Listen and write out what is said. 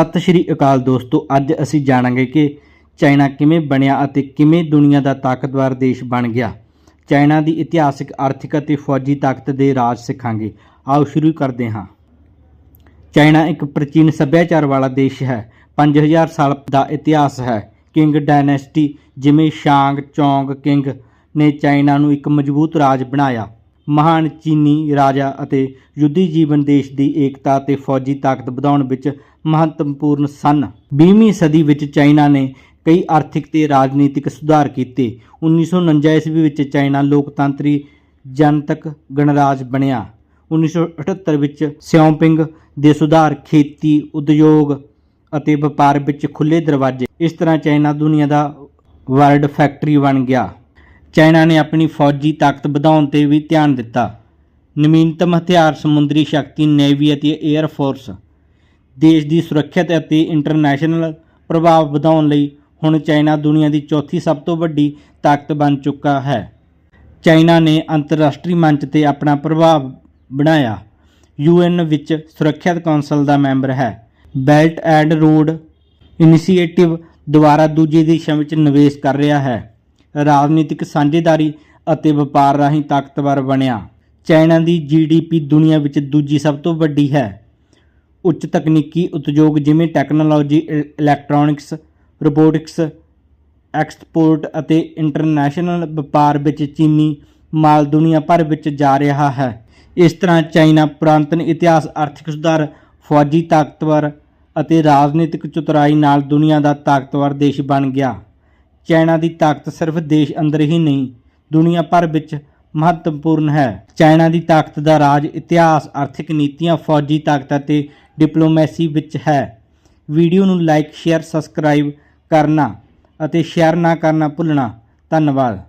ਸਤਿ ਸ਼੍ਰੀ ਅਕਾਲ ਦੋਸਤੋ, ਅੱਜ ਅਸੀਂ ਜਾਣਾਂਗੇ ਕਿ ਚਾਈਨਾ ਕਿਵੇਂ ਬਣਿਆ ਅਤੇ ਕਿਵੇਂ ਦੁਨੀਆ ਦਾ ਤਾਕਤਵਰ ਦੇਸ਼ ਬਣ ਗਿਆ। ਚਾਈਨਾ ਦੀ ਇਤਿਹਾਸਿਕ, ਆਰਥਿਕ ਅਤੇ ਫੌਜੀ ਤਾਕਤ ਦੇ ਰਾਜ ਸਿੱਖਾਂਗੇ। ਆਓ ਸ਼ੁਰੂ ਕਰਦੇ ਹਾਂ। ਚਾਈਨਾ ਇੱਕ ਪ੍ਰਾਚੀਨ ਸੱਭਿਆਚਾਰ ਵਾਲਾ ਦੇਸ਼ ਹੈ। 5000 ਸਾਲ ਦਾ ਇਤਿਹਾਸ ਹੈ। ਕਿੰਗ ਡਾਇਨੈਸਟੀ ਜਿਵੇਂ ਸ਼ਾਂਗ ਚੌਂਗ ਕਿੰਗ ਨੇ ਚਾਈਨਾ ਨੂੰ ਇੱਕ ਮਜ਼ਬੂਤ ਰਾਜ ਬਣਾਇਆ। ਮਹਾਨ ਚੀਨੀ ਰਾਜਾ ਅਤੇ ਯੁੱਧੀ ਜੀਵਨ ਦੇਸ਼ ਦੀ ਏਕਤਾ ਅਤੇ ਫੌਜੀ ਤਾਕਤ ਵਧਾਉਣ ਵਿੱਚ ਮਹੱਤਵਪੂਰਨ ਸਨ। 20ਵੀਂ ਸਦੀ ਵਿੱਚ ਚਾਈਨਾ ਨੇ ਕਈ ਆਰਥਿਕ ਤੇ ਰਾਜਨੀਤਿਕ ਸੁਧਾਰ ਕੀਤੇ। 1949 ਈਸਵੀ ਵਿੱਚ ਚਾਈਨਾ ਲੋਕਤੰਤਰੀ ਜਨਤਕ ਗਣਰਾਜ ਬਣਿਆ। 1978 ਵਿੱਚ ਸਿਓਪਿੰਗ ਦੇ ਸੁਧਾਰ ਖੇਤੀ, ਉਦਯੋਗ ਅਤੇ ਵਪਾਰ ਵਿੱਚ ਖੁੱਲੇ ਦਰਵਾਜ਼ੇ। ਇਸ ਤਰ੍ਹਾਂ ਚਾਈਨਾ ਦੁਨੀਆ ਦਾ ਵਰਲਡ ਫੈਕਟਰੀ ਬਣ ਗਿਆ। ਚਾਈਨਾ ਨੇ ਆਪਣੀ ਫੌਜੀ ਤਾਕਤ ਵਧਾਉਣ ਤੇ ਵੀ ਧਿਆਨ ਦਿੱਤਾ। ਨਵੀਨਤਮ ਹਥਿਆਰ ਸਮੁੰਦਰੀ ਸ਼ਕਤੀ, ਨੇਵੀ ਅਤੇ 에ਅਰ ਫੋਰਸ ਦੇਸ਼ ਦੀ ਸੁਰੱਖਿਅਤ ਅਤੇ ਇੰਟਰਨੈਸ਼ਨਲ ਪ੍ਰਭਾਵ ਵਧਾਉਣ ਲਈ ਹੁਣ ਚਾਈਨਾ ਦੁਨੀਆ ਦੀ ਚੌਥੀ ਸਭ ਤੋਂ ਵੱਡੀ ਤਾਕਤ ਬਣ ਚੁੱਕਾ ਹੈ। ਚਾਈਨਾ ਨੇ ਅੰਤਰਰਾਸ਼ਟਰੀ ਮੰਚ ਤੇ ਆਪਣਾ ਪ੍ਰਭਾਵ ਬਣਾਇਆ। ਯੂਐਨ ਵਿੱਚ ਸੁਰੱਖਿਅਤ ਕੌਂਸਲ ਦਾ ਮੈਂਬਰ ਹੈ। ਬੈਲਟ ਐਂਡ ਰੋਡ ਇਨੀਸ਼ੀਏਟਿਵ ਦੁਆਰਾ ਦੂਜੇ ਦੇਸ਼ਾਂ ਵਿੱਚ ਨਿਵੇਸ਼ ਕਰ ਰਿਹਾ ਹੈ। ਰਾਜਨੀਤਿਕ ਸਾਂਝੇਦਾਰੀ ਅਤੇ ਵਪਾਰ ਰਾਹੀਂ ਤਾਕਤਵਰ ਬਣਿਆ। ਚਾਈਨਾ ਦੀ ਜੀਡੀਪੀ ਦੁਨੀਆ ਵਿੱਚ ਦੂਜੀ ਸਭ ਤੋਂ ਵੱਡੀ ਹੈ। ਉੱਚ ਤਕਨੀਕੀ ਉਦਯੋਗ ਜਿਵੇਂ ਟੈਕਨੋਲੋਜੀ ਇ- ਇਲੈਕਟ੍ਰੋਨਿਕਸ, ਰੋਬੋਟਿਕਸ, ਐਕਸਪੋਰਟ ਅਤੇ ਇੰਟਰਨੈਸ਼ਨਲ ਵਪਾਰ ਵਿੱਚ ਚੀਨੀ ਮਾਲ ਦੁਨੀਆ ਭਰ ਵਿੱਚ ਜਾ ਰਿਹਾ ਹੈ। ਇਸ ਤਰ੍ਹਾਂ ਚਾਈਨਾ ਪੁਰਾਤਨ ਇਤਿਹਾਸ, ਆਰਥਿਕ ਸੁਧਾਰ, ਫੌਜੀ ਤਾਕਤਵਰ ਅਤੇ ਰਾਜਨੀਤਿਕ ਚਤੁਰਾਈ ਨਾਲ ਦੁਨੀਆ ਦਾ ਤਾਕਤਵਰ ਦੇਸ਼ ਬਣ ਗਿਆ। ਚਾਈਨਾ ਦੀ ਤਾਕਤ ਸਿਰਫ ਦੇਸ਼ ਅੰਦਰ ਹੀ ਨਹੀਂ, ਦੁਨੀਆ ਭਰ ਵਿੱਚ ਮਹੱਤਵਪੂਰਨ ਹੈ। ਚਾਈਨਾ ਦੀ ਤਾਕਤ ਦਾ ਰਾਜ ਇਤਿਹਾਸ, ਆਰਥਿਕ ਨੀਤੀਆਂ, ਫੌਜੀ ਤਾਕਤ ਅਤੇ ਡਿਪਲੋਮੈਸੀ ਵਿੱਚ ਹੈ। ਵੀਡੀਓ ਨੂੰ ਲਾਈਕ, ਸ਼ੇਅਰ, ਸਬਸਕ੍ਰਾਈਬ ਕਰਨਾ ਅਤੇ ਸ਼ੇਅਰ ਨਾ ਕਰਨਾ ਭੁੱਲਣਾ। ਧੰਨਵਾਦ।